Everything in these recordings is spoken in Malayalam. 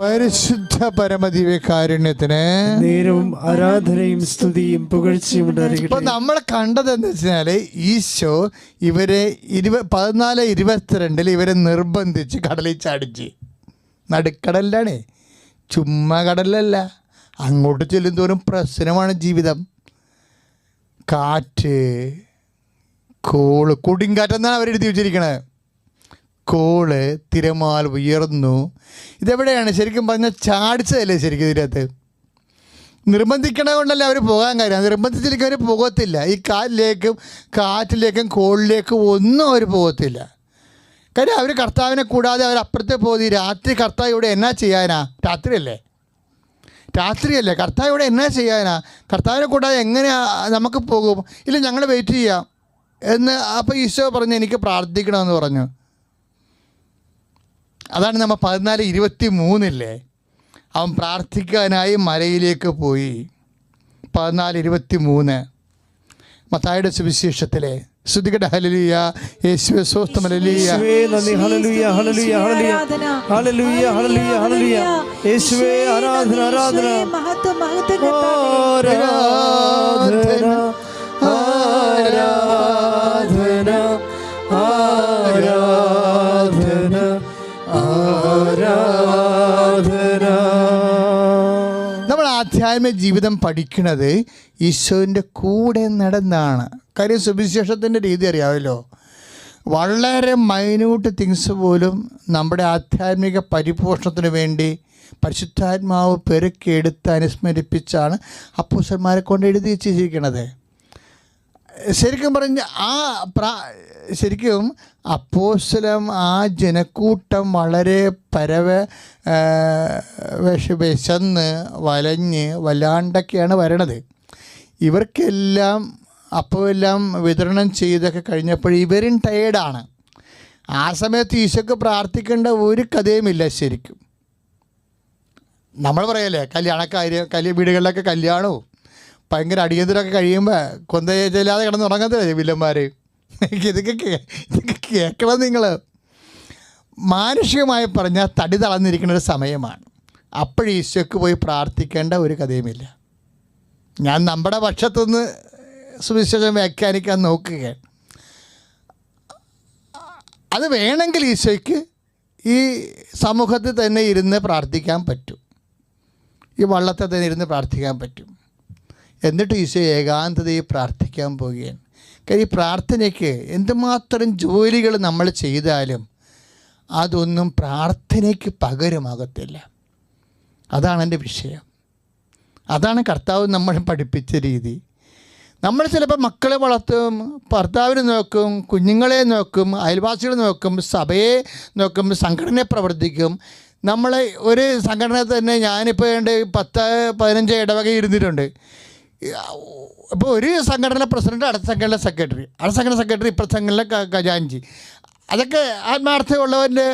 പരിശുദ്ധ പരമദിവ്യകാരുണ്യത്തിന് നേരവും ആരാധനയും സ്തുതിയും പുകഴ്ചയും ഇപ്പൊ നമ്മൾ കണ്ടത് എന്ന് വെച്ചാൽ ഈശോ ഇവരെ ഇരുപ പതിനാല് ഇരുപത്തിരണ്ടിൽ ഇവരെ നിർബന്ധിച്ച് കടലിൽ ചാടിച്ച്. നടുക്കടലിലാണേ. ചുമ്മാ കടലല്ല. അങ്ങോട്ട് ചെല്ലും തോറും പ്രശ്നമാണ് ജീവിതം. കാറ്റ് കോൾ കൊടുങ്കാറ്റെന്നാണ് അവരെഴുതി വെച്ചിരിക്കണത്. കോൾ തിരമാൽ ഉയർന്നു. ഇതെവിടെയാണ്? ശരിക്കും പറഞ്ഞാൽ ചാടിച്ചതല്ലേ ശരിക്കും ഇതിനകത്ത്? നിർബന്ധിക്കണ കൊണ്ടല്ലേ അവർ പോകാൻ കാര്യം? നിർബന്ധിച്ചിരിക്കും അവർ പോകത്തില്ല. ഈ കാലിലേക്കും കാറ്റിലേക്കും കോളിലേക്കും ഒന്നും അവർ പോകത്തില്ല. കാര്യം അവർ കർത്താവിനെ കൂടാതെ അവർ അപ്പുറത്തെ പോകുന്നത് രാത്രി കർത്താവ് ഇവിടെ എന്നാ ചെയ്യാനാ? രാത്രിയല്ലേ? രാത്രിയല്ലേ? കർത്താവ് ഇവിടെ എന്നാ ചെയ്യാനാ? കർത്താവിനെ കൂടാതെ എങ്ങനെയാ നമുക്ക് പോകും? ഇല്ല ഞങ്ങൾ വെയിറ്റ് ചെയ്യാം. എന്ന് അപ്പോൾ ഈശോ പറഞ്ഞു എനിക്ക് പ്രാർത്ഥിക്കണമെന്ന് പറഞ്ഞു. അതാണ് നമ്മൾ പതിനാല് ഇരുപത്തി മൂന്നില്ലേ അവൻ പ്രാർത്ഥിക്കാനായി മലയിലേക്ക് പോയി. പതിനാല് ഇരുപത്തി മൂന്ന് മത്തായുടെ സുവിശേഷത്തിലെ ശ്രുതികട ഹലലിയ യേശുവെ സ്വസ്ഥം. യേശുവേ നന്ദി ഹല്ലേലൂയ ഹല്ലേലൂയ ഹല്ലേലൂയ. ഹല്ലേലൂയ ഹല്ലേലൂയ ഹല്ലേലൂയ. യേശുവേ ആരാധന ആരാധന. ആരാധന ആരാധന. നമ്മൾ ജീവിതം പഠിക്കുന്നത് ഈശോന്റെ കൂടെ നടന്നാണ്. കാര്യം സുവിശേഷത്തിന്റെ രീതി അറിയാമല്ലോ. വളരെ മൈന്യൂട്ട് തിങ്സ് പോലും നമ്മുടെ ആധ്യാത്മിക പരിപോഷണത്തിന് വേണ്ടി പരിശുദ്ധാത്മാവ് പെരുക്കിയെടുത്ത് അനുസ്മരിപ്പിച്ചാണ് അപ്പൂസന്മാരെ കൊണ്ട് എഴുതി വെച്ചിരിക്കുന്നത് ശരിക്കും പറഞ്ഞ ആ പ്രാ ശരിക്കും അപ്പോസ്ലം ആ ജനക്കൂട്ടം വളരെ പരവ വിഷ വിശന്ന് വലഞ്ഞ് വല്ലാണ്ടൊക്കെയാണ് വരണത്. ഇവർക്കെല്ലാം അപ്പമെല്ലാം വിതരണം ചെയ്തൊക്കെ കഴിഞ്ഞപ്പോൾ ഇവരും ടയേർഡാണ് ആ സമയത്ത് ഈശോക്ക് പ്രാർത്ഥിക്കേണ്ട ഒരു കഥയുമില്ല ശരിക്കും. നമ്മൾ പറയല്ലേ കല്യാണക്കാര് കല്യ വീടുകളിലൊക്കെ കല്യാണവും. ഭയങ്കര അടിയന്തരമൊക്കെ കഴിയുമ്പോൾ കൊന്തയില്ലാതെ കിടന്ന് ഉറങ്ങത്തില്ല വില്ലന്മാർ ഇതൊക്കെ ഇതൊക്കെ കേൾക്കണം നിങ്ങൾ മാനുഷികമായി പറഞ്ഞാൽ തടി തളർന്നിരിക്കുന്ന ഒരു സമയമാണ്. അപ്പോൾ ഈശോക്ക് പോയി പ്രാർത്ഥിക്കേണ്ട ഒരു കഥയുമില്ല. ഞാൻ നമ്മുടെ പക്ഷത്തുനിന്ന് സുവിശേഷം വ്യാഖ്യാനിക്കാൻ നോക്കുകയാണ്. അത് വേണമെങ്കിൽ ഈശോയ്ക്ക് ഈ സമൂഹത്തിൽ തന്നെ ഇരുന്ന് പ്രാർത്ഥിക്കാൻ പറ്റും. ഈ വള്ളത്തെ തന്നെ ഇരുന്ന് പ്രാർത്ഥിക്കാൻ പറ്റും. എന്നിട്ട് ഈശോ ഏകാന്തതയെ പ്രാർത്ഥിക്കാൻ പോവുകയാണ്. കാര്യം ഈ പ്രാർത്ഥനയ്ക്ക് എന്തുമാത്രം ജോലികൾ നമ്മൾ ചെയ്താലും അതൊന്നും പ്രാർത്ഥനയ്ക്ക് പകരമാകത്തില്ല. അതാണ് എന്റെ വിഷയം. അതാണ് കർത്താവ് നമ്മൾ പഠിപ്പിച്ച രീതി. നമ്മൾ ചിലപ്പോൾ മക്കളെ വളർത്തും ഭർത്താവിനെ നോക്കും കുഞ്ഞുങ്ങളെ നോക്കും അയൽവാസികളെ നോക്കും സഭയെ നോക്കും സംഘടനയെ പ്രവർത്തിക്കും. നമ്മളെ ഒരു സംഘടന തന്നെ ഞാനിപ്പോൾ ഏണ്ട് പത്ത് പതിനഞ്ച് ഇടവക ഇരുന്നിട്ടുണ്ട്. അപ്പോൾ ഒരു സംഘടന പ്രസിഡന്റ് അടുത്ത സംഘടന സെക്രട്ടറി. അടുത്ത സംഘടന സെക്രട്ടറി ഇപ്പുറത്തെ സംഘടന ഖജാൻജി അതൊക്കെ ആത്മാർത്ഥമുള്ളവന്റെ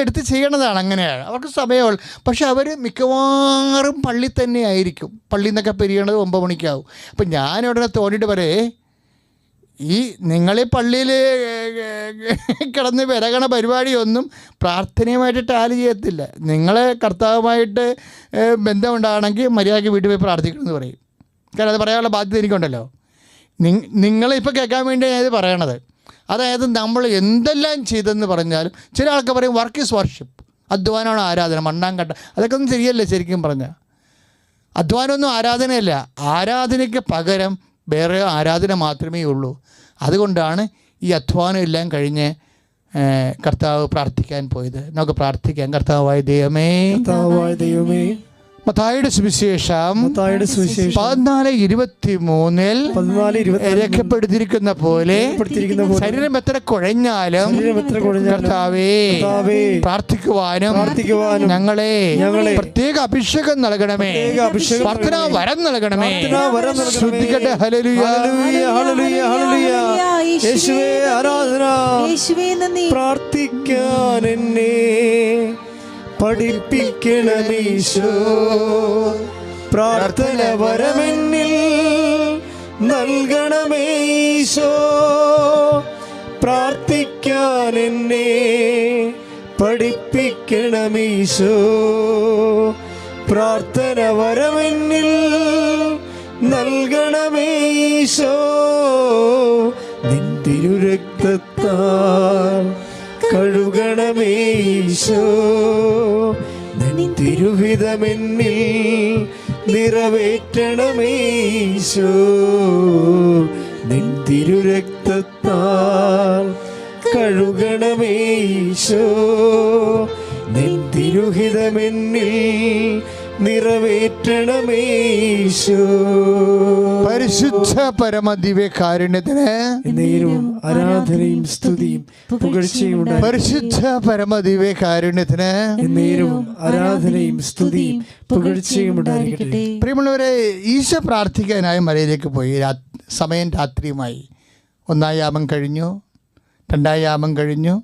എടുത്ത് ചെയ്യണതാണ് അങ്ങനെയാണ്. അവർക്ക് സമയമുള്ളു. പക്ഷെ അവർ മിക്കവാറും പള്ളി തന്നെ ആയിരിക്കും. പള്ളിയിൽ നിന്നൊക്കെ പിരിയണത് ഒമ്പത് മണിക്കാവും. അപ്പം ഞാൻ ഉടനെ തോന്നിയിട്ട് പറയേ ഈ നിങ്ങൾ പള്ളിയിൽ കിടന്ന് വിരകണ പരിപാടിയൊന്നും പ്രാർത്ഥനയുമായിട്ട് ടാലി ചെയ്യത്തില്ല. നിങ്ങളെ കർത്താവുമായിട്ട് ബന്ധമുണ്ടാകണമെങ്കിൽ മര്യാദയ്ക്ക് വീട്ടിൽ പോയി പ്രാർത്ഥിക്കണമെന്ന് പറയും. കാരണം അത് പറയാനുള്ള ബാധ്യത എനിക്കുണ്ടല്ലോ. നിങ്ങളിപ്പോൾ കേൾക്കാൻ വേണ്ടി ഞാൻ ഇത് പറയണത്. അതായത് നമ്മൾ എന്തെല്ലാം ചെയ്തെന്ന് പറഞ്ഞാലും ചില ആൾക്കാർ പറയും വർക്ക് ഈസ് വർഷിപ്പ് അധ്വാനമാണ് ആരാധന മണ്ണാങ്കട്ട. അതൊക്കെ ഒന്നും ശരിയല്ലേ ശരിക്കും പറഞ്ഞാൽ അധ്വാനമൊന്നും ആരാധനയല്ല. ആരാധനയ്ക്ക് പകരം വേറെ ആരാധന മാത്രമേ ഉള്ളൂ. അതുകൊണ്ടാണ് ഈ അധ്വാനം എല്ലാം കഴിഞ്ഞ് കർത്താവ് പ്രാർത്ഥിക്കാൻ പോയത്. നമുക്ക് പ്രാർത്ഥിക്കാം. കർത്താവായ ദൈവമേ. കർത്താവായ ദൈവമേ. മത്തായിയുടെ സുവിശേഷം പതിനാല് ഇരുപത്തി മൂന്നിൽ രേഖപ്പെടുത്തിയിരിക്കുന്ന പോലെ ശരീരം എത്ര കുഴഞ്ഞാലും കർത്താവേ പ്രാർത്ഥിക്കുവാനും ഞങ്ങളെ പ്രത്യേക അഭിഷേകം നൽകണമേ. പ്രാർത്ഥന വരം നൽകണമേ. ശ്രദ്ധിക്കട്ടെ. ഹല്ലേലൂയ. ഹല്ലേലൂയ, ഹല്ലേലൂയ, ഹല്ലേലൂയ. യേശുവേ ആരാധന. യേശുവേ നന്ദി. പ്രാർത്ഥിക്കാൻ എന്നെ. പഠിപ്പിക്കണമീശോ പ്രാർത്ഥന വരമെന്നിൽ നൽകണമേശോ പ്രാർത്ഥിക്കാൻ എന്നെ പഠിപ്പിക്കണമീശോ പ്രാർത്ഥന വരമെന്നിൽ നൽകണമേശോ നിൻ തിരുരക്തത്താൽ നിൻ തിരുഹിതമെന്നിൽ നിറവേറ്റണമേ ഈശോ. നിൻ തിരുരക്തത്താൽ കഴുകണമേശോ നിൻ തിരുഹിതമെന്നിൽ നിറവേറ്റണമേ ഈശോ പരിശുദ്ധ പരമദിവ്യ കാരുണ്യത്തിന് നേരവും ആരാധനയും സ്തുതിയും പുകഴ്ചയും പരിശുദ്ധ പരമദിവ്യ കാരുണ്യത്തിന് നേരവും ആരാധനയും സ്തുതിയും പുകഴ്ചയും ഉണ്ടായിരിക്കട്ടെ. പ്രിയമുള്ളവരെ ഈശോ പ്രാർത്ഥിക്കാനായി മലയിലേക്ക് പോയി. രാ- സമയം രാത്രിയുമായി. ഒന്നാം യാമം കഴിഞ്ഞു രണ്ടാം യാമം കഴിഞ്ഞു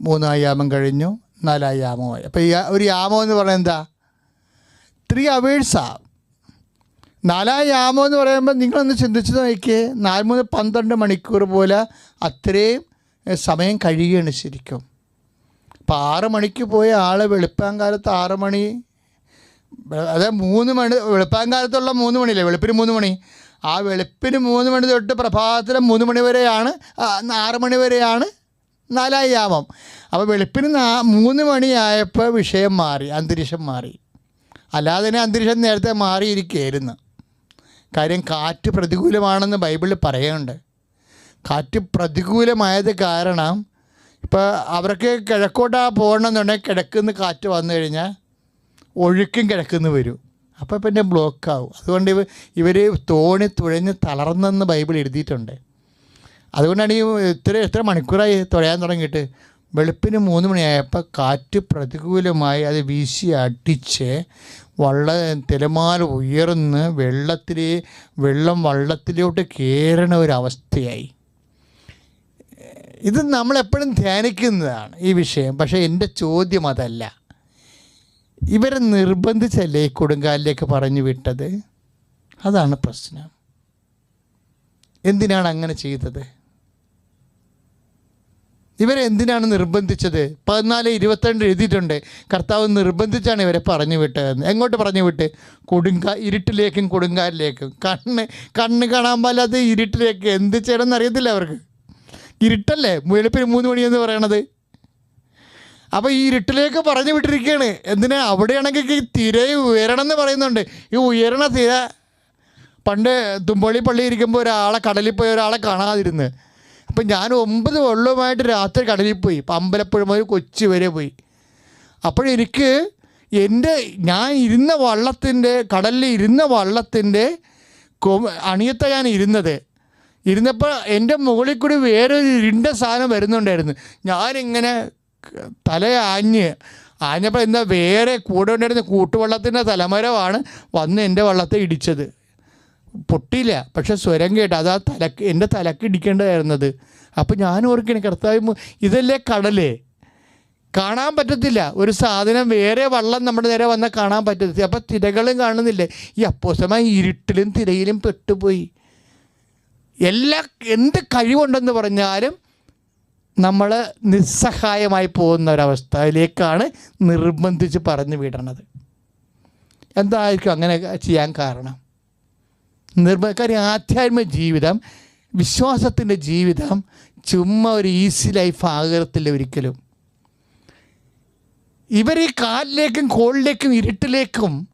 മൂന്നാം യാമം കഴിഞ്ഞു നാലാം യാമമായി അപ്പോൾ ഈ ഒരു യാമം എന്ന് പറയുന്നത് എന്താ? ത്രീ അവേഴ്സാണ് നാലാം യാമം എന്ന് പറയുമ്പോൾ നിങ്ങളൊന്ന് ചിന്തിച്ച് നോക്കിയേ നാല് മൂന്ന് പന്ത്രണ്ട് മണിക്കൂർ പോലെ അത്രയും സമയം കഴിയുകയാണ് ശരിക്കും. അപ്പോൾ ആറ് മണിക്ക് പോയ ആൾ വെളുപ്പാങ്കാലത്ത് ആറ് മണി അതായത് മൂന്ന് മണി വെളുപ്പാങ്കാലത്തുള്ള മൂന്ന് മണിയില്ലേ വെളുപ്പിന് മൂന്ന് മണി. ആ വെളുപ്പിന് മൂന്ന് മണി തൊട്ട് പ്രഭാതത്തിലെ മൂന്ന് മണി വരെയാണ് ആറ് മണി വരെയാണ് നാലായി യാമം. അപ്പോൾ വെളുപ്പിന് നാ മൂന്ന് മണിയായപ്പോൾ വിഷയം മാറി അന്തരീക്ഷം മാറി. അല്ലാതെ തന്നെ അന്തരീക്ഷം നേരത്തെ മാറിയിരിക്കുകയായിരുന്നു. കാര്യം കാറ്റ് പ്രതികൂലമാണെന്ന് ബൈബിളിൽ പറയുന്നുണ്ട്. കാറ്റ് പ്രതികൂലമായത് കാരണം ഇപ്പോൾ അവർക്ക് കിഴക്കോട്ടാ പോകണമെന്നുണ്ടെങ്കിൽ കിഴക്കുന്ന് കാറ്റ് വന്നു കഴിഞ്ഞാൽ ഒഴുക്കും കിഴക്കുന്ന് വരും. അപ്പോൾ പിന്നെ ബ്ലോക്ക് ആവും അതുകൊണ്ട് ഇവ ഇവർ തോണി തുഴഞ്ഞ് തളർന്നെന്ന് ബൈബിൾ എഴുതിയിട്ടുണ്ട്. അതുകൊണ്ടാണ് ഈ ഇത്ര എത്ര മണിക്കൂറായി തുഴയാൻ തുടങ്ങിയിട്ട് വെളുപ്പിന് മൂന്ന് മണിയായപ്പോൾ കാറ്റ് പ്രതികൂലമായി അത് വീശി അടിച്ച് വള്ള തിരമാല ഉയർന്ന് വെള്ളത്തിൽ വെള്ളം വള്ളത്തിലോട്ട് കയറണ ഒരവസ്ഥയായി ഇത് നമ്മളെപ്പോഴും ധ്യാനിക്കുന്നതാണ് ഈ വിഷയം. പക്ഷേ എന്റെ ചോദ്യം അതല്ല. ഇവരെ നിർബന്ധിച്ചല്ലേ ഈ കൊടുങ്കാലിലേക്ക് പറഞ്ഞു വിട്ടത്? അതാണ് പ്രശ്നം. എന്തിനാണ് അങ്ങനെ ചെയ്തത്? ഇവരെ എന്തിനാണ് നിർബന്ധിച്ചത്? പതിനാല് ഇരുപത്തിരണ്ട് എഴുതിയിട്ടുണ്ട്. കർത്താവ് നിർബന്ധിച്ചാണ് ഇവരെ പറഞ്ഞു വിട്ടതെന്ന്. എങ്ങോട്ട് പറഞ്ഞു വിട്ട്? കൊടുങ്കാ ഇരുട്ടിലേക്കും കൊടുങ്കാലിലേക്കും കണ്ണ് കണ്ണ് കാണാൻ പാലാത്ത ഇരുട്ടിലേക്ക്. എന്ത് ചെയ്യണമെന്ന് അറിയത്തില്ല അവർക്ക്. ഇരുട്ടല്ലേ? വെളുപ്പിന് മൂന്ന് മണിയെന്ന് പറയണത്. അപ്പോൾ ഈ ഇരുട്ടിലേക്ക് പറഞ്ഞു വിട്ടിരിക്കുകയാണ്. എന്തിനാ? അവിടെയാണെങ്കിൽ ഈ തിര ഉയരണം എന്ന് പറയുന്നുണ്ട്. ഈ ഉയരണ തിര. പണ്ട് തുമ്പള്ളി പള്ളി ഇരിക്കുമ്പോൾ ഒരാളെ കടലിൽ പോയി ഒരാളെ കാണാതിരുന്ന്. അപ്പം ഞാൻ ഒമ്പത് വെള്ളവുമായിട്ട് രാത്രി കടലിൽ പോയി. ഇപ്പം അമ്പലപ്പുഴ മുതൽ കൊച്ചി വരെ പോയി. അപ്പോഴെനിക്ക് എന്റെ ഞാൻ ഇരുന്ന വള്ളത്തിന്റെ കടലിൽ ഇരുന്ന വള്ളത്തിന്റെ അണിയത്ത ഞാൻ ഇരുന്നത്. ഇരുന്നപ്പോൾ എന്റെ മുകളിൽ കൂടി വേറൊരു ഇരുണ്ട സാധനം വരുന്നുണ്ടായിരുന്നു. ഞാനിങ്ങനെ തല ആഞ്ഞ് ആഞ്ഞപ്പോൾ എന്താ വേറെ കൂടെ ഉണ്ടായിരുന്ന കൂട്ടുവള്ളത്തിന്റെ തലമരമാണ് വന്ന് എന്റെ വള്ളത്തെ ഇടിച്ചത്. പൊട്ടിയില്ല പക്ഷെ സ്വരം കേട്ട് അത് തലക്ക് എന്റെ തലക്ക് ഇടിക്കേണ്ടതായിരുന്നത്. അപ്പോൾ ഞാൻ ഓർക്കണേ കർത്താവ് ഇതല്ലേ കടലേ? കാണാൻ പറ്റത്തില്ല. ഒരു സാധനം വേറെ വള്ളം നമ്മുടെ നേരെ വന്നാൽ കാണാൻ പറ്റത്തില്ല. അപ്പം തിരകളും കാണുന്നില്ലേ? ഈ അപ്പോസമായി ഇരുട്ടിലും തിരയിലും പെട്ടുപോയി. എല്ലാ എന്ത് കഴിവുണ്ടെന്ന് പറഞ്ഞാലും നമ്മൾ നിസ്സഹായമായി പോകുന്ന ഒരവസ്ഥയിലേക്കാണ് നിർബന്ധിച്ച് പറഞ്ഞു വിടണത്. എന്തായിരിക്കും അങ്ങനെ ചെയ്യാൻ കാരണം? നിർബ കാര്യം ആധ്യാത്മിക ജീവിതം വിശ്വാസത്തിന്റെ ജീവിതം ചുമ്മാ ഒരു ഈസി ലൈഫ് ആകത്തില്ല ഒരിക്കലും. ഇവർ ഈ കാലിലേക്കും കോളിലേക്കും ഇരുട്ടിലേക്കും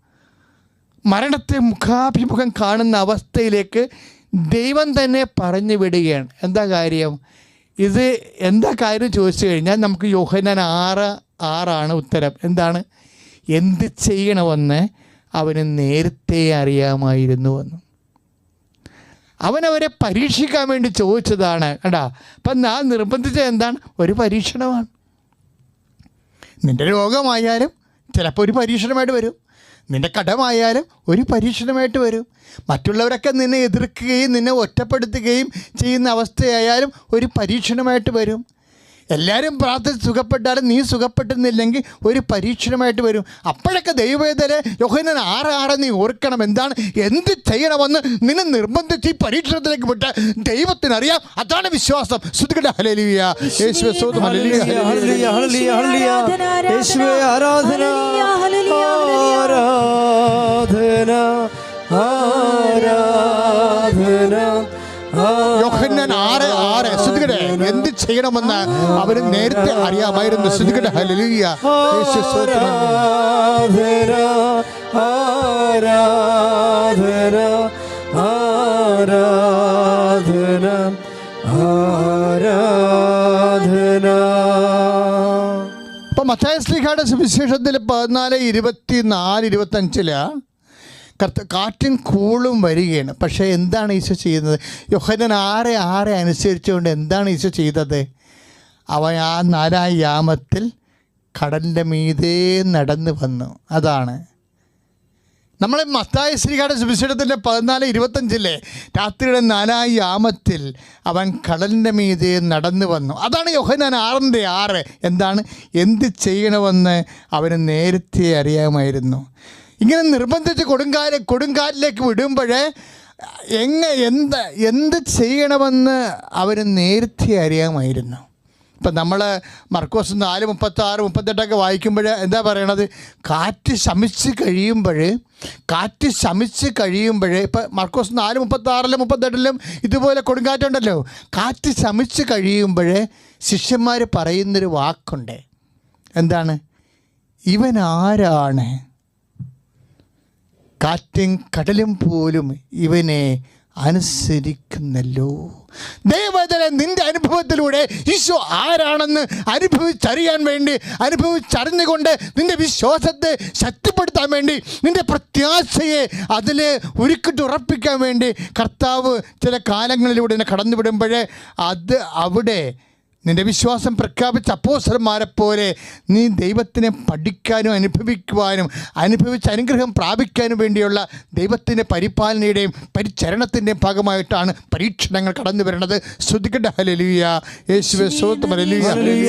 മരണത്തെ മുഖാഭിമുഖം കാണുന്ന അവസ്ഥയിലേക്ക് ദൈവം തന്നെ പറഞ്ഞു വിടുകയാണ്. എന്താ കാര്യം? ഇത് എന്താ കാര്യം ചോദിച്ചു കഴിഞ്ഞാൽ നമുക്ക് യോഹനാൻ ആറ് ആറാണ് ഉത്തരം. എന്താണ്? എന്ത് ചെയ്യണമെന്ന് അവന് നേരത്തെ അറിയാമായിരുന്നു എന്ന്. അവനവരെ പരീക്ഷിക്കാൻ വേണ്ടി ചോദിച്ചതാണ്. കണ്ടാ? അപ്പം ഞാൻ നിർബന്ധിച്ചത് എന്താണ്? ഒരു പരീക്ഷണമാണ്. നിന്റെ രോഗമായാലും ചിലപ്പോൾ ഒരു പരീക്ഷണമായിട്ട് വരും. നിന്റെ കടമായാലും ഒരു പരീക്ഷണമായിട്ട് വരും. മറ്റുള്ളവരൊക്കെ നിന്നെ എതിർക്കുകയും നിന്നെ ഒറ്റപ്പെടുത്തുകയും ചെയ്യുന്ന അവസ്ഥയായാലും ഒരു പരീക്ഷണമായിട്ട് വരും. എല്ലാവരും പ്രാർത്ഥിച്ച് സുഖപ്പെട്ടാലും നീ സുഖപ്പെട്ടുന്നില്ലെങ്കിൽ ഒരു പരീക്ഷണമായിട്ട് വരും. അപ്പോഴൊക്കെ ദൈവവേദനെ യോഹനൻ ആറ് നീ ഓർക്കണം. എന്താണ്? എന്ത് ചെയ്യണമെന്ന് നിന്നെ നിർബന്ധിച്ച് ഈ പരീക്ഷണത്തിലേക്ക് വിട്ട് ദൈവത്തിനറിയാം. അതാണ് വിശ്വാസം. ശ്രുതികളുടെ ഹലലിയ ആരാധന ആരാധന. ആരാധന. ചെയ്യണമെന്ന് അവന് നേരത്തെ അറിയാമായിരുന്നു. ശ്രദ്ധിക്കട്ടെ. ആരാധന ആരാധന ആരാധന മത്തായ ശ്രീഖയുടെ സുവിശേഷത്തിൽ പതിനാല് ഇരുപത്തി നാല് ഇരുപത്തി അഞ്ചിൽ കർത്ത കാറ്റും കൂളും വരികയാണ്. പക്ഷേ എന്താണ് ഈശോ ചെയ്യുന്നത്? യോഹനൻ ആരെ ആരെ അനുസരിച്ചുകൊണ്ട് എന്താണ് ഈശോ ചെയ്തത്? അവൻ ആ നാലാം യാമത്തിൽ കടലിന്റെ മീതേ നടന്നു വന്നു. അതാണ്. നമ്മൾ മത്തായ ശ്രീകാട് സുവിശേഷത്തിന്റെ പതിനാല് ഇരുപത്തഞ്ചിലെ രാത്രിയുടെ നാലാം യാമത്തിൽ അവൻ കടലിന്റെ മീതെ നടന്നു വന്നു. അതാണ് യോഹനാൻ ആറിന്റെ ആറ്. എന്താണ്? എന്ത് ചെയ്യണമെന്ന് അവന് നേരത്തെ അറിയാമായിരുന്നു. ഇങ്ങനെ നിർബന്ധിച്ച് കൊടുങ്കാല കൊടുങ്കാലിലേക്ക് വിടുമ്പോഴേ എങ്ങ എന്ത് എന്ത് ചെയ്യണമെന്ന് അവർ നേരത്തെ അറിയാമായിരുന്നു. ഇപ്പം നമ്മൾ മർക്കോസ് നാല് മുപ്പത്താറ് മുപ്പത്തെട്ടൊക്കെ വായിക്കുമ്പോൾ എന്താ പറയണത്? കാറ്റ് ശമിച്ച് കഴിയുമ്പോൾ കാറ്റ് ശമിച്ച് കഴിയുമ്പോൾ ഇപ്പം മർക്കോസ് നാല് മുപ്പത്താറിലും മുപ്പത്തെട്ടിലും ഇതുപോലെ കൊടുങ്കാറ്റുണ്ടല്ലോ. കാറ്റ് ശമിച്ച് കഴിയുമ്പോൾ ശിഷ്യന്മാർ പറയുന്നൊരു വാക്കുണ്ട്. എന്താണ്? ഇവൻ ആരാണ്? കാറ്റും കടലും പോലും ഇവനെ അനുസരിക്കുന്നല്ലോ. ദൈവത്തിലെ നിന്റെ അനുഭവത്തിലൂടെ ഈശോ ആരാണെന്ന് അനുഭവിച്ചറിയാൻ വേണ്ടി അനുഭവിച്ചറിഞ്ഞുകൊണ്ട് നിന്റെ വിശ്വാസത്തെ ശക്തിപ്പെടുത്താൻ വേണ്ടി നിന്റെ പ്രത്യാശയെ അതിൽ ഉരുക്കിട്ടുറപ്പിക്കാൻ വേണ്ടി കർത്താവ് ചില കാലങ്ങളിലൂടെ എന്നെ കടന്നുവിടുമ്പോഴേ അത് അവിടെ നിന്റെ വിശ്വാസം പ്രഖ്യാപിച്ച അപ്പോസരന്മാരെ പോലെ നീ ദൈവത്തിനെ പഠിക്കാനും അനുഭവിക്കുവാനും അനുഭവിച്ച അനുഗ്രഹം പ്രാപിക്കാനും വേണ്ടിയുള്ള ദൈവത്തിന്റെ പരിപാലനയുടെയും പരിചരണത്തിന്റെയും ഭാഗമായിട്ടാണ് പരീക്ഷണങ്ങൾ കടന്നു വരുന്നത്. ശ്രുതിക്കട്ടെ ഹലലിയ യേശുവെ സ്വത്തും. യേശുവേ നന്ദി.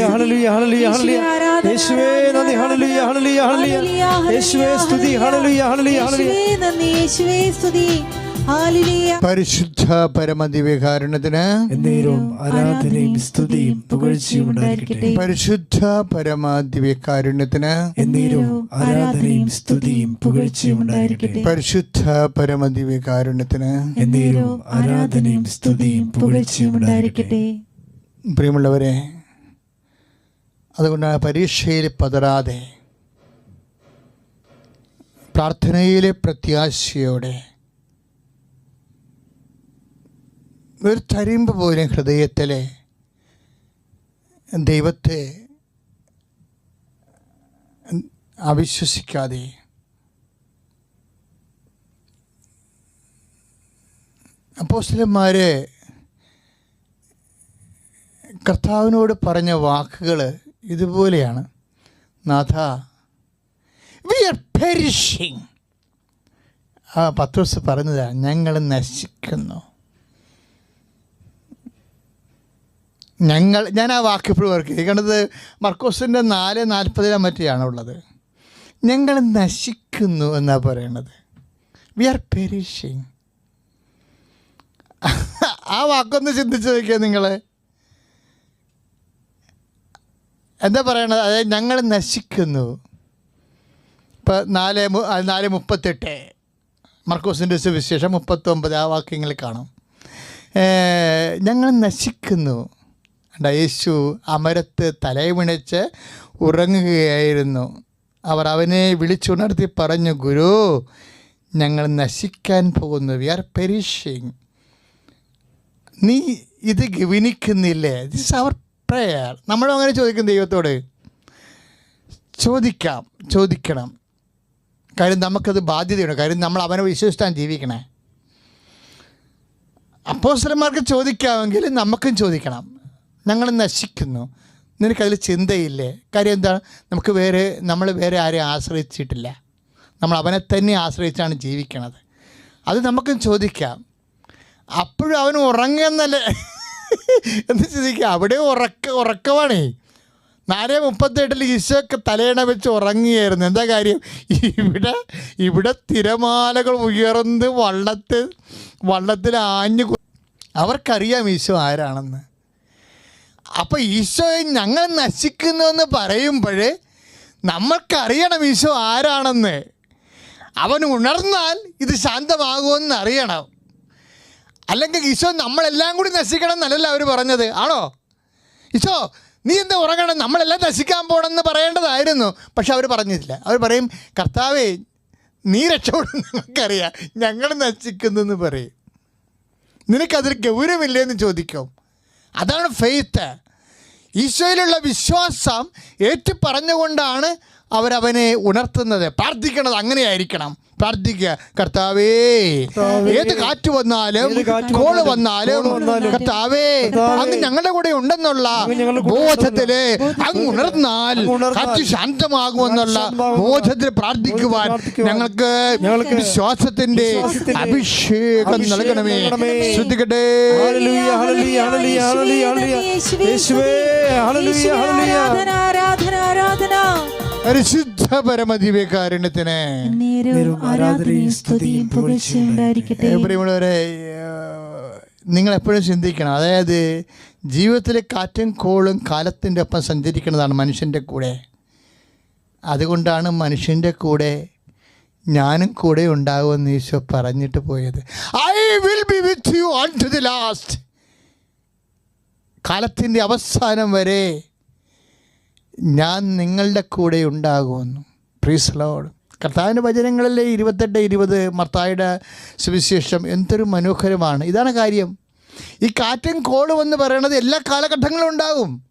ഹല്ലേലൂയ, ഹല്ലേലൂയ, ഹല്ലേലൂയ. യേശുവേ സ്തുതി. ഹല്ലേലൂയ, ഹല്ലേലൂയ, ഹല്ലേലൂയ. യേശുവേ സ്തുതി. പരിശുദ്ധ പരമദിവ്യകാരണത്തിന് എന്നേരവും ആരാധനയും സ്തുതിയും പുകഴ്ചയും ഉണ്ടായിരിക്കട്ടെ. പരിശുദ്ധ പരമദിവ്യകാരുണ്യത്തിന് എന്നേരവും ആരാധനയും സ്തുതിയും പുകഴ്ചയും ഉണ്ടായിരിക്കട്ടെ. പരിശുദ്ധ പരമദിവ്യകാരുണ്യത്തിന് എന്നേരവും ആരാധനയും സ്തുതിയും പുകഴ്ചയും ഉണ്ടായിരിക്കട്ടെ. പ്രിയമുള്ളവരെ അതുകൊണ്ടാണ് പരീക്ഷയിൽ പതറാതെ പ്രാർത്ഥനയിലെ പ്രത്യാശയോടെ ഒരു തരിമ്പ് പോലും ഹൃദയത്തിലെ ദൈവത്തെ അവിശ്വസിക്കാതെ അപ്പോസ്തലന്മാരെ കർത്താവിനോട് പറഞ്ഞ വാക്കുകൾ ഇതുപോലെയാണ്. നാഥ വി ആർ പെരിഷിങ് ആ പത്രോസ് പറഞ്ഞതാണ് ഞങ്ങൾ നശിക്കുന്നു. ഞങ്ങൾ ഞാൻ ആ വാക്ക് ഇപ്പോഴും ഓർക്കുക കണ്ടത് മർക്കോസിന്റെ നാല് നാൽപ്പതിനെ മറ്റിയാണ് ഉള്ളത്. ഞങ്ങൾ നശിക്കുന്നു എന്നാണ് പറയണത്. വി ആർ പെരിഷിങ് ആ വാക്കൊന്ന് ചിന്തിച്ച് നോക്കിയാൽ നിങ്ങൾ എന്താ പറയണത്? അതായത് ഞങ്ങൾ നശിക്കുന്നു. ഇപ്പം നാല് നാല് മുപ്പത്തെട്ട്. മർക്കോസിന്റെ സുവിശേഷം മുപ്പത്തൊമ്പത്. ആ വാക്യങ്ങളിൽ കാണാം. ഞങ്ങൾ നശിക്കുന്നു. കണ്ട യേശു അമരത്ത് തലയുമിണച്ച് ഉറങ്ങുകയായിരുന്നു. അവർ അവനെ വിളിച്ചുണർത്തി പറഞ്ഞു ഗുരു ഞങ്ങൾ നശിക്കാൻ പോകുന്നു. വി ആർ പെരിഷിങ് നീ ഇത് ഗവനിക്കുന്നില്ലേ? ദിസ് അവർ പ്രയർ നമ്മളും അങ്ങനെ ചോദിക്കും ദൈവത്തോട്. ചോദിക്കാം ചോദിക്കണം. കാര്യം നമുക്കത് ബാധ്യതയുണ്ട്. കാര്യം നമ്മൾ അവനെ വിശ്വസിച്ചാണ് ജീവിക്കണേ. അപ്പോസ്റ്റലന്മാർക്ക് ചോദിക്കാമെങ്കിൽ നമുക്കും ചോദിക്കണം. ഞങ്ങൾ നശിക്കുന്നു. നിനക്കതിൽ ചിന്തയില്ലേ? കാര്യം എന്താണ് നമുക്ക് വേറെ നമ്മൾ വേറെ ആരെയും ആശ്രയിച്ചിട്ടില്ല. നമ്മൾ അവനെ തന്നെ ആശ്രയിച്ചാണ് ജീവിക്കണത്. അത് നമുക്കും ചോദിക്കാം. അപ്പോഴും അവൻ ഉറങ്ങുന്നല്ലേ എന്ന് ചിന്തിക്കുക അവിടെ ഉറക്ക ഉറക്കമാണേ നാല് മുപ്പത്തെട്ടിൽ ഈശോക്ക് തലയണ വെച്ച് ഉറങ്ങിയായിരുന്നു. എന്താ കാര്യം? ഇവിടെ ഇവിടെ തിരമാലകൾ ഉയർന്ന് വള്ളത്തിൽ വള്ളത്തിൽ ആഞ്ഞു അവർക്കറിയാം ഈശോ ആരാണെന്ന്. അപ്പോൾ ഈശോ ഞങ്ങൾ നശിക്കുന്നു എന്ന് പറയുമ്പോൾ നമ്മൾക്കറിയണം ഈശോ ആരാണെന്ന്. അവൻ ഉണർന്നാൽ ഇത് ശാന്തമാകുമെന്ന് അറിയണം. അല്ലെങ്കിൽ ഈശോ നമ്മളെല്ലാം കൂടി നശിക്കണം എന്നല്ലല്ലോ അവർ പറഞ്ഞത്. ആണോ? ഈശോ നീ എന്താ ഉറങ്ങണം? നമ്മളെല്ലാം നശിക്കാൻ പോകണമെന്ന് പറയേണ്ടതായിരുന്നു. പക്ഷെ അവർ പറഞ്ഞില്ല. അവർ പറയും കർത്താവേ നീ രക്ഷപ്പെടും നിനക്കറിയാം ഞങ്ങൾ നശിക്കുന്നെന്ന് പറയും. നിനക്കതിൽ ഗൗരവമില്ലെന്ന് ചോദിക്കും. അതാണ് ഫെയ്ത്ത് ഈശോയിലുള്ള വിശ്വാസം ഏറ്റു പറഞ്ഞുകൊണ്ടാണ് അവരവനെ ഉണർത്തുന്നത് പ്രാർത്ഥിക്കണത് അങ്ങനെയായിരിക്കണം. പ്രാർത്ഥിക്കുക കർത്താവേ ഏത് കാറ്റ് വന്നാലും കോൾ വന്നാലും കർത്താവേ അങ്ങ് ഞങ്ങളുടെ കൂടെ ഉണ്ടെന്നുള്ള ബോധത്തിൽ അങ്ങ് ഉണർന്നാൽ കാറ്റ് ശാന്തമാകുമെന്നുള്ള ബോധത്തിൽ പ്രാർത്ഥിക്കുവാൻ ഞങ്ങൾക്ക് വിശ്വാസത്തിന്റെ അഭിഷേകം നൽകണമേ. ശ്രദ്ധിക്കട്ടെ. ആരാധന ആരാധന ആരാധന. പരിശുദ്ധ പരമദിവ്യകാരുണ്യത്തിന് പ്രിയമുള്ളവരെ നിങ്ങൾ എപ്പോഴും ചിന്തിക്കണം. അതായത് ജീവിതത്തിലെ കാറ്റും കോളും കാലത്തിന്റെ ഒപ്പം സഞ്ചരിക്കുന്നതാണ് മനുഷ്യന്റെ കൂടെ. അതുകൊണ്ടാണ് മനുഷ്യന്റെ കൂടെ ഞാനും കൂടെ ഉണ്ടാകുമെന്ന് ഈശോ പറഞ്ഞിട്ട് പോയത്. I will be with you unto the last കാലത്തിന്റെ അവസാനം വരെ ഞാൻ നിങ്ങളുടെ കൂടെ ഉണ്ടാകുമെന്നു. പ്രീസ് ലോഡ് കർത്താവിന്റെ വചനങ്ങളിലെ ഇരുപത്തെട്ട് ഇരുപത് മർത്തായുടെ സുവിശേഷം എന്തൊരു മനോഹരമാണ്. ഇതാണ് കാര്യം. ഈ കാറ്റും കോളും എന്ന് പറയുന്നത് എല്ലാ കാലഘട്ടങ്ങളും ഉണ്ടാകും.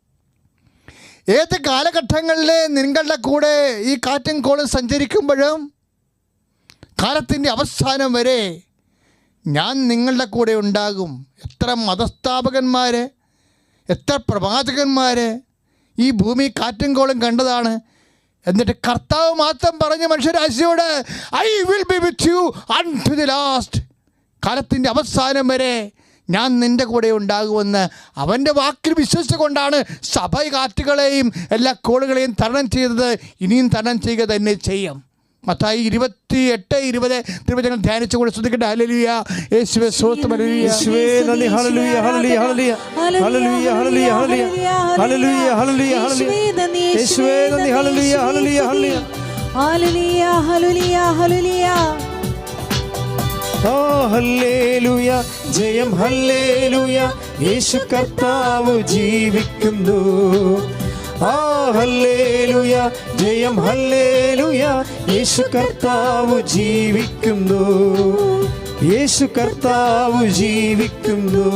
ഏത് കാലഘട്ടങ്ങളിൽ നിങ്ങളുടെ കൂടെ ഈ കാറ്റും കോളും സഞ്ചരിക്കുമ്പോഴും കാലത്തിന്റെ അവസാനം വരെ ഞാൻ നിങ്ങളുടെ കൂടെ ഉണ്ടാകും. എത്ര മതസ്ഥാപകന്മാർ എത്ര പ്രവാചകന്മാർ ഈ ഭൂമി കാറ്റും കോളും കണ്ടതാണ്. എന്നിട്ട് കർത്താവ് മാത്രം പറഞ്ഞ മനുഷ്യരാശിയോട് I will be with you unto the last കാലത്തിന്റെ അവസാനം വരെ ഞാൻ നിന്റെ കൂടെ ഉണ്ടാകുമെന്ന് അവന്റെ വാക്കിൽ വിശ്വസിച്ചുകൊണ്ടാണ് സഭ കാറ്റുകളെയും എല്ലാ കോളുകളെയും തരണം ചെയ്തത്. ഇനിയും തരണം ചെയ്യുക തന്നെ ചെയ്യും. മത്തായി ഇരുപത്തി എട്ട് ഇരുപത് തിരുവചനം ധ്യാനിച്ചു കൂടെ ശ്രദ്ധിക്കട്ടെ. ഹലലിയ യേശുവെ സ്വത്ത് ജയം ഹല്ലേലുയ. യേശു കർത്താവ് ജീവിക്കുന്നു. ആ ഹല്ലേലൂയ ജയം ഹല്ലേലൂയ. യേശു കർത്താവ് ജീവിക്കുന്നു. യേശു കർത്താവ് ജീവിക്കുന്നു.